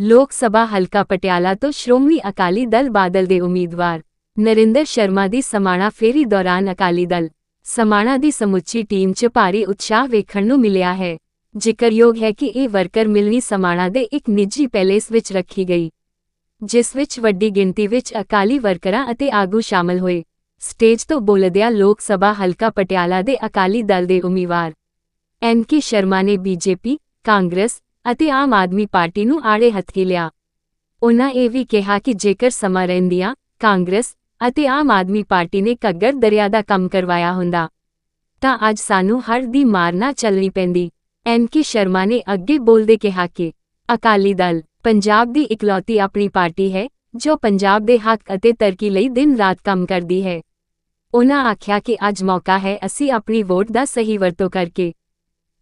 ਲੋਕ ਸਭਾ ਹਲਕਾ ਪਟਿਆਲਾ ਤੋਂ ਸ਼੍ਰੋਮਣੀ ਅਕਾਲੀ ਦਲ ਬਾਦਲ ਦੇ ਉਮੀਦਵਾਰ ਨਰਿੰਦਰ ਸ਼ਰਮਾ ਦੀ ਸਮਾਣਾ ਫੇਰੀ ਦੌਰਾਨ ਅਕਾਲੀ ਦਲ ਸਮਾਣਾ ਦੀ ਸਮੁੱਚੀ ਟੀਮ 'ਚ ਭਾਰੀ ਉਤਸ਼ਾਹ ਵੇਖਣ ਨੂੰ ਮਿਲਿਆ ਹੈ। ਜ਼ਿਕਰਯੋਗ ਹੈ ਕਿ ਇਹ ਵਰਕਰ ਮਿਲਣੀ ਸਮਾਣਾ ਦੇ ਇੱਕ ਨਿੱਜੀ ਪੈਲੇਸ ਵਿੱਚ ਰੱਖੀ ਗਈ, ਜਿਸ ਵਿੱਚ ਵੱਡੀ ਗਿਣਤੀ ਵਿੱਚ ਅਕਾਲੀ ਵਰਕਰਾਂ ਅਤੇ ਆਗੂ ਸ਼ਾਮਲ ਹੋਏ। ਸਟੇਜ ਤੋਂ ਬੋਲਦਿਆਂ ਲੋਕ ਸਭਾ ਹਲਕਾ ਪਟਿਆਲਾ ਦੇ ਅਕਾਲੀ ਦਲ ਦੇ ਉਮੀਦਵਾਰ ਐਨ ਕੇ ਸ਼ਰਮਾ ਨੇ ਬੀਜੇਪੀ, ਕਾਂਗਰਸ ਅਤੇ ਆਮ ਆਦਮੀ ਪਾਰਟੀ ਨੂੰ ਆੜੇ ਹੱਥੀ ਲਿਆ। ਉਨ੍ਹਾਂ ਇਹ ਵੀ ਕਿਹਾ ਕਿ ਜੇਕਰ ਸਮਾਂ ਰਹਿੰਦੀਆਂ ਕਾਂਗਰਸ ਅਤੇ ਆਮ ਆਦਮੀ ਪਾਰਟੀ ਨੇ ਘੱਗਰ ਦਰਿਆ ਦਾ ਕੰਮ ਕਰਵਾਇਆ ਹੁੰਦਾ, ਤਾਂ ਅੱਜ ਸਾਨੂੰ ਹਰ ਦੀ ਮਾਰਨਾ ਚੱਲਣੀ ਪੈਂਦੀ। ਐਨ ਕੇ ਸ਼ਰਮਾ ਨੇ ਅੱਗੇ ਬੋਲਦੇ ਕਿਹਾ ਕਿ ਅਕਾਲੀ ਦਲ ਪੰਜਾਬ ਦੀ ਇਕਲੌਤੀ ਆਪਣੀ ਪਾਰਟੀ ਹੈ, ਜੋ ਪੰਜਾਬ ਦੇ ਹੱਕ ਅਤੇ ਤਰੱਕੀ ਲਈ ਦਿਨ ਰਾਤ ਕੰਮ ਕਰਦੀ ਹੈ। ਉਹਨਾਂ ਆਖਿਆ ਕਿ ਅੱਜ ਮੌਕਾ ਹੈ ਅਸੀਂ ਆਪਣੀ ਵੋਟ ਦਾ ਸਹੀ ਵਰਤੋਂ ਕਰਕੇ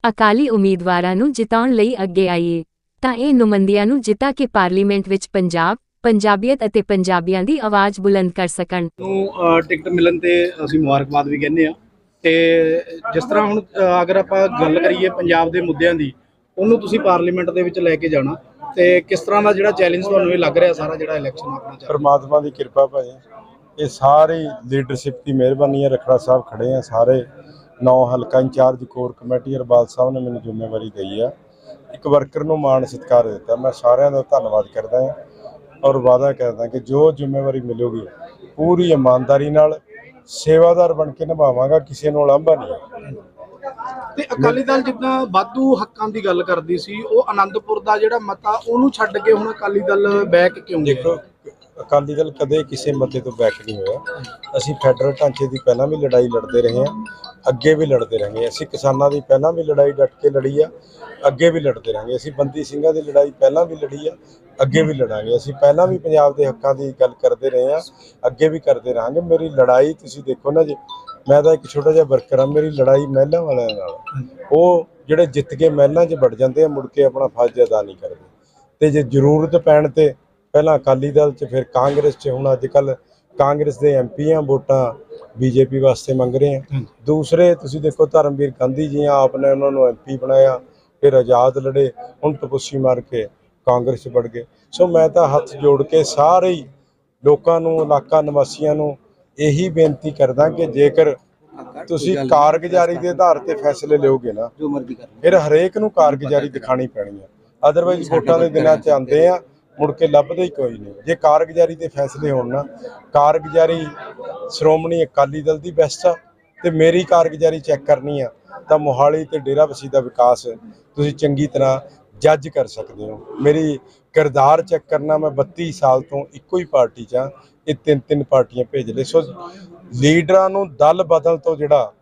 ਅਕਾਲੀ ਉਮੀਦਵਾਰਾਂ ਨੂੰ ਜਿਤਾਉਣ ਲਈ ਅੱਗੇ ਆਈਏ ਤਾਂ ਇਹ ਨੁਮਾਇੰਦਿਆਂ ਨੂੰ ਜਿਤਾ ਕੇ ਪਾਰਲੀਮੈਂਟ ਵਿੱਚ ਪੰਜਾਬ ਪੰਜਾਬੀਅਤ ਅਤੇ ਪੰਜਾਬੀਆਂ ਦੀ ਆਵਾਜ਼ ਬੁਲੰਦ ਕਰ ਸਕਣ। ਨੂੰ ਟਿਕਟ ਮਿਲਣ ਤੇ ਅਸੀਂ ਮੁਬਾਰਕਬਾਦ ਵੀ ਕਹਿੰਦੇ ਆ ਤੇ ਜਿਸ ਤਰ੍ਹਾਂ ਹੁਣ ਅਗਰ ਆਪਾਂ ਗੱਲ ਕਰੀਏ ਪੰਜਾਬ ਦੇ ਮੁੱਦਿਆਂ ਦੀ ਉਹਨੂੰ ਤੁਸੀਂ ਪਾਰਲੀਮੈਂਟ ਦੇ ਵਿੱਚ ਲੈ ਕੇ ਜਾਣਾ। ਤੇ ਕਿਸ ਤਰ੍ਹਾਂ ਦਾ ਜਿਹੜਾ ਚੈਲੰਜ ਤੁਹਾਨੂੰ ਇਹ ਲੱਗ ਰਿਹਾ ਸਾਰਾ ਜਿਹੜਾ ਇਲੈਕਸ਼ਨ ਆਪਣਾ ਪਰਮਾਤਮਾ ਦੀ ਕਿਰਪਾ ਭਾਈ। ਇਹ ਸਾਰੀ ਲੀਡਰਸ਼ਿਪ ਦੀ ਮਿਹਰਬਾਨੀ ਹੈ ਰਖੜਾ ਸਾਹਿਬ ਖੜੇ ਆ ਸਾਰੇ। ਨੌ ਹਲਕਾ ਇੰਚਾਰਜ ਕੋਰ ਕਮੇਟੀ ਅਰਬਾਲ ਸਾਹਿਬ ਨੇ ਮੈਨੂੰ ਜ਼ਿੰਮੇਵਾਰੀ ਦਈ ਆ। ਇੱਕ ਵਰਕਰ ਨੂੰ ਮਾਣ ਸਤਿਕਾਰ ਦਿੱਤਾ। ਮੈਂ ਸਾਰਿਆਂ ਦਾ ਧੰਨਵਾਦ ਕਰਦਾ ਹਾਂ ਔਰ ਵਾਅਦਾ ਕਰਦਾ ਕਿ ਜੋ ਜ਼ਿੰਮੇਵਾਰੀ ਮਿਲੂਗੀ ਪੂਰੀ ਇਮਾਨਦਾਰੀ ਨਾਲ ਸੇਵਾਦਾਰ ਬਣ ਕੇ ਨਿਭਾਵਾਂਗਾ ਕਿਸੇ ਨੂੰ ਉਲੰਭਾ ਨਹੀਂ ਤੇ ਅਕਾਲੀ ਦਲ ਜਿੱਦਾਂ ਵਾਧੂ ਹੱਕਾਂ ਦੀ ਗੱਲ ਕਰਦੀ ਸੀ ਉਹ ਆਨੰਦਪੁਰ ਦਾ ਜਿਹੜਾ ਮਤਾ ਉਹਨੂੰ ਛੱਡ ਕੇ ਹੁਣ ਅਕਾਲੀ ਦਲ ਬੈਕ ਕਿਉਂ ਗਿਆ? ਦੇਖੋ ਅਕਾਲੀ ਦਲ ਕਦੇ ਕਿਸੇ ਮਤੇ ਤੋਂ ਬੈਕ ਨਹੀਂ ਹੋਇਆ। ਅਸੀਂ ਫੈਡਰਲ ਢਾਂਚੇ ਦੀ ਪਹਿਲਾਂ ਵੀ ਲੜਾਈ ਲੜਦੇ ਰਹੇ ਹਾਂ, ਅੱਗੇ ਵੀ ਲੜਦੇ ਰਾਂਗੇ ਅਸੀਂ ਕਿਸਾਨਾਂ ਦੀ ਪਹਿਲਾਂ ਵੀ ਲੜਾਈ ਡਟ ਕੇ ਲੜੀ ਆ, ਅੱਗੇ ਵੀ ਲੜਦੇ ਰਹਾਂਗੇ ਅਸੀਂ ਬੰਦੀ ਸਿੰਘਾਂ ਦੀ ਲੜਾਈ ਪਹਿਲਾਂ ਵੀ ਲੜੀ ਆ, ਅੱਗੇ ਵੀ ਲੜਾਂਗੇ। ਅਸੀਂ ਪਹਿਲਾਂ ਵੀ ਪੰਜਾਬ ਦੇ ਹੱਕਾਂ ਦੀ ਗੱਲ ਕਰਦੇ ਰਹੇ ਹਾਂ, ਅੱਗੇ ਵੀ ਕਰਦੇ ਰਹਾਂਗੇ। ਮੇਰੀ ਲੜਾਈ ਤੁਸੀਂ ਦੇਖੋ ਨਾ ਜੀ, ਮੈਂ ਤਾਂ ਇੱਕ ਛੋਟਾ ਜਿਹਾ ਵਰਕਰ ਆ ਮੇਰੀ ਲੜਾਈ ਮਹਿਲਾਂ ਵਾਲਿਆਂ ਨਾਲ। ਉਹ ਜਿਹੜੇ ਜਿੱਤ ਕੇ ਮਹਿਲਾਂ 'ਚ ਵੜ ਜਾਂਦੇ ਆ, ਮੁੜ ਕੇ ਆਪਣਾ ਫਰਜ਼ ਅਦਾ ਨਹੀਂ ਕਰਦੇ। ਤੇ ਜੇ ਜ਼ਰੂਰਤ ਪੈਣ ਤੇ ਪਹਿਲਾਂ ਅਕਾਲੀ ਦਲ 'ਚ ਫਿਰ ਕਾਂਗਰਸ 'ਚ ਹੁਣ ਅੱਜ ਕੱਲ ਕਾਂਗਰਸ ਦੇ ਐਮਪੀਆਂ ਵੋਟਾਂ ਬੀਜੇਪੀ ਵਾਸਤੇ ਮੰਗ ਰਹੇ ਆ। ਦੂਸਰੇ ਤੁਸੀਂ ਦੇਖੋ ਧਰਮਵੀਰ ਗਾਂਧੀ ਜੀ ਆਪ ਨੇ ਉਹਨਾਂ ਨੂੰ ਐਮਪੀ ਬਣਾਇਆ ਫਿਰ ਆਜ਼ਾਦ ਲੜੇ ਹੁਣ ਤਪੁੱਸੀ ਮਾਰ ਕੇ ਕਾਂਗਰਸ 'ਚ ਵੜ ਗਏ। ਸੋ ਮੈਂ ਤਾਂ ਹੱਥ ਜੋੜ ਕੇ ਸਾਰੇ ਹੀ ਲੋਕਾਂ ਨੂੰ ਇਲਾਕਾ ਨਿਵਾਸੀਆਂ ਨੂੰ ਇਹੀ ਬੇਨਤੀ ਕਰਦਾ ਕਿ ਜੇਕਰ ਤੁਸੀਂ ਕਾਰਗੁਜ਼ਾਰੀ ਦੇ ਆਧਾਰ ਤੇ ਫੈਸਲੇ ਲਿਓਗੇ ਨਾ ਜੋ ਮਰਜ਼ੀ ਕਰ ਫਿਰ ਹਰੇਕ ਨੂੰ ਕਾਰਗੁਜ਼ਾਰੀ ਦਿਖਾਣੀ ਪੈਣੀ ਆ। ਅਦਰਵਾਈਜ਼ ਵੋਟਾਂ ਦੇ ਦਿਨਾਂ 'ਚ ਆਉਂਦੇ ਆ ਮੁੜ ਕੇ ਲੱਭਦਾ ਹੀ ਕੋਈ ਨਹੀਂ। ਜੇ ਕਾਰਗੁਜ਼ਾਰੀ ਦੇ ਫੈਸਲੇ ਹੋਣ ਨਾ, ਕਾਰਗੁਜ਼ਾਰੀ ਸ਼੍ਰੋਮਣੀ ਅਕਾਲੀ ਦਲ ਦੀ ਬੈਸਟ ਆ ਤੇ ਮੇਰੀ ਕਾਰਗੁਜ਼ਾਰੀ ਚੈੱਕ ਕਰਨੀ ਆ, ਤਾਂ ਮੋਹਾਲੀ ਤੇ ਡੇਰਾਬੱਸੀ ਦਾ ਵਿਕਾਸ ਤੁਸੀਂ ਚੰਗੀ ਤਰ੍ਹਾਂ ਜੱਜ ਕਰ ਸਕਦੇ ਹੋ। ਮੇਰੀ ਕਿਰਦਾਰ ਚੈੱਕ ਕਰਨਾ ਮੈਂ 32 ਸਾਲ ਤੋਂ ਇੱਕੋ ਹੀ ਪਾਰਟੀ 'ਚ ਆ ਇਹ ਤਿੰਨ ਤਿੰਨ ਪਾਰਟੀਆਂ ਭੇਜ ਲਏ। ਸੋ ਲੀਡਰਾਂ ਨੂੰ ਦਲ ਬਦਲ ਤੋਂ ਜਿਹੜਾ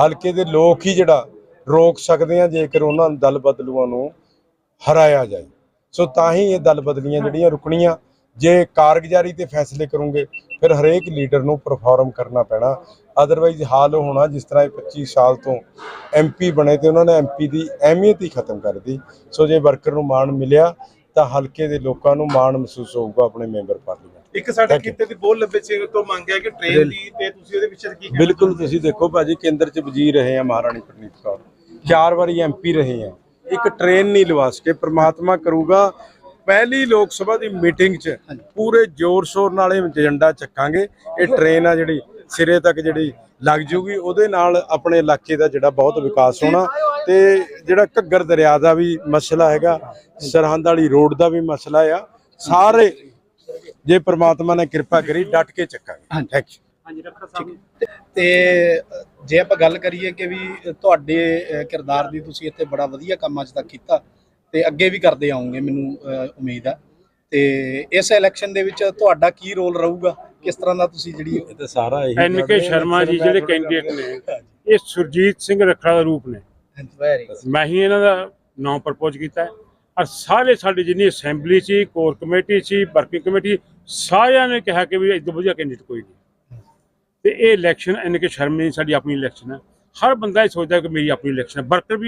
ਹਲਕੇ ਦੇ ਲੋਕ ਹੀ ਜਿਹੜਾ ਰੋਕ ਸਕਦੇ ਆ ਜੇਕਰ ਉਹਨਾਂ ਦਲ ਬਦਲੂਆਂ ਨੂੰ ਹਰਾਇਆ ਜਾਏ। ਸੋ ਤਾਂ ਹੀ ਇਹ ਦਲ ਬਦਲੀਆਂ ਜਿਹੜੀਆਂ ਰੁਕਣੀਆਂ ਜੇ ਕਾਰਗੁਜ਼ਾਰੀ ਤੇ ਫੈਸਲੇ ਕਰੋਗੇ ਫਿਰ ਹਰੇਕ ਲੀਡਰ ਨੂੰ ਪਰਫਾਰਮ ਕਰਨਾ ਪੈਣਾ। ਅਦਰਵਾਈਜ਼ ਹਾਲ ਹੋਣਾ ਜਿਸ ਤਰ੍ਹਾਂ ਇਹ 25 ਸਾਲ ਤੋਂ ਐਮਪੀ ਬਣੇ ਤੇ ਉਹਨਾਂ ਨੇ ਐਮਪੀ ਦੀ ਅਹਿਮੀਅਤ ਹੀ ਖਤਮ ਕਰ ਦਿੱਤੀ। ਸੋ ਜੇ ਵਰਕਰ ਨੂੰ ਮਾਣ ਮਿਲਿਆ ਤਾਂ ਹਲਕੇ ਦੇ ਲੋਕਾਂ ਨੂੰ ਮਾਣ ਮਹਿਸੂਸ ਹੋਊਗਾ ਆਪਣੇ ਮੈਂਬਰ ਪਾਰਲੀਮੈਂਟ ਇੱਕ ਸਾਡੇ. ਕਿਤੇ ਦੀ ਬੋਲ ਲੱਭੇ ਸਿੰਘ ਤੋਂ ਮੰਗਿਆ ਕਿ ਟ੍ਰੇਨ ਦੀ ਤੇ ਤੁਸੀਂ ਉਹਦੇ ਪਿੱਛੇ ਕੀ ਬਿਲਕੁਲ ਤੁਸੀਂ ਦੇਖੋ ਭਾਜੀ ਕੇਂਦਰ 'ਚ ਵਜ਼ੀਰ ਰਹੇ ਆ ਮਹਾਰਾਣੀ ਪ੍ਰਨੀਤ ਕੌਰ। ਚਾਰ ਵਾਰੀ ਐਮਪੀ ਰਹੇ ਆ। ਇੱਕ ਟ੍ਰੇਨ ਨਹੀਂ ਲਵਾ ਸਕੇ ਪ੍ਰਮਾਤਮਾ ਕਰੂਗਾ। ਪਹਿਲੀ ਲੋਕ ਸਭਾ ਦੀ ਮੀਟਿੰਗ 'ਚ ਪੂਰੇ ਜ਼ੋਰ ਸ਼ੋਰ ਨਾਲ ਇਹ ਏਜੰਡਾ ਚੱਕਾਂਗੇ। ਇਹ ਟ੍ਰੇਨ ਆ ਜਿਹੜੀ ਸਿਰੇ ਤੱਕ ਜਿਹੜੀ ਲੱਗ ਜੂਗੀ ਉਹਦੇ ਨਾਲ ਆਪਣੇ ਇਲਾਕੇ ਦਾ ਜਿਹੜਾ ਬਹੁਤ ਵਿਕਾਸ ਹੋਣਾ ਤੇ ਜਿਹੜਾ ਘੱਗਰ ਦਰਿਆ ਦਾ ਵੀ ਮਸਲਾ ਹੈਗਾ ਸਰਹੰਦ ਵਾਲੀ ਰੋਡ ਦਾ ਵੀ ਮਸਲਾ ਆ। ਸਾਰੇ ਜੇ ਪ੍ਰਮਾਤਮਾ ਨੇ ਕਿਰਪਾ ਕਰੀ ਡਟ ਕੇ ਚੱਕਾਂਗੇ। ਥੈਂਕ ਯੂ ਤੇ ਅ, ਜੇ ਆਪਾਂ ਗੱਲ ਕਰੀਏ ਕਿ ਵੀ ਤੁਹਾਡੇ ਕਿਰਦਾਰ ਦੀ ਤੁਸੀਂ ਇੱਥੇ ਬੜਾ ਵਧੀਆ ਕੰਮ ਅੱਜ ਤੱਕ ਕੀਤਾ ਤੇ ਅੱਗੇ ਵੀ ਕਰਦੇ ਆਉਂਗੇ ਮੈਨੂੰ ਉਮੀਦ ਆ। ਤੇ ਇਸ ਇਲੈਕਸ਼ਨ ਦੇ ਵਿੱਚ ਤੁਹਾਡਾ ਕੀ ਰੋਲ ਰਹੂਗਾ? ਕਿਸ ਤਰ੍ਹਾਂ ਦਾ ਤੁਸੀਂ ਜਿਹੜੀ ਇਹ ਤਾਂ ਸਾਰਾ ਇਹੀ ਐਨ ਕੇ ਸ਼ਰਮਾ ਜੀ ਜਿਹੜੇ ਕੈਂਡੀਡੇਟ ਨੇ ਇਹ ਸੁਰਜੀਤ ਸਿੰਘ ਰੱਖੜਾ ਦਾ ਰੂਪ ਨੇ। ਮੈਂ ਹੀ ਇਹਨਾਂ ਦਾ ਨਾਮ ਪ੍ਰਪੋਜ਼ ਕੀਤਾ ਹੈ। ਔਰ ਸਾਰੇ ਸਾਡੇ ਜਿੰਨੀ ਅਸੈਂਬਲੀ ਸੀ ਕੋਰ ਕਮੇਟੀ ਸੀ ਵਰਕਿੰਗ ਕਮੇਟੀ ਸਾਰਿਆਂ ਨੇ ਕਿਹਾ ਕਿ ਵੀ ਇਦੋਂ ਵਧੀਆ ਕੈਂਡੀਡੇਟ ਕੋਈ ਨਹੀਂ। ਤੇ ਇਹ ਇਲੈਕਸ਼ਨ ਐਨ ਕੇ ਸ਼ਰਮ ਨਹੀਂ ਸਾਡੀ ਆਪਣੀ ਇਲੈਕਸ਼ਨ ਹੈ। ਹਰ ਬੰਦਾ ਇਹ ਸੋਚਦਾ ਕਿ ਮੇਰੀ ਆਪਣੀ ਇਲੈਕਸ਼ਨ ਹੈ। ਵਰਕਰ ਵੀ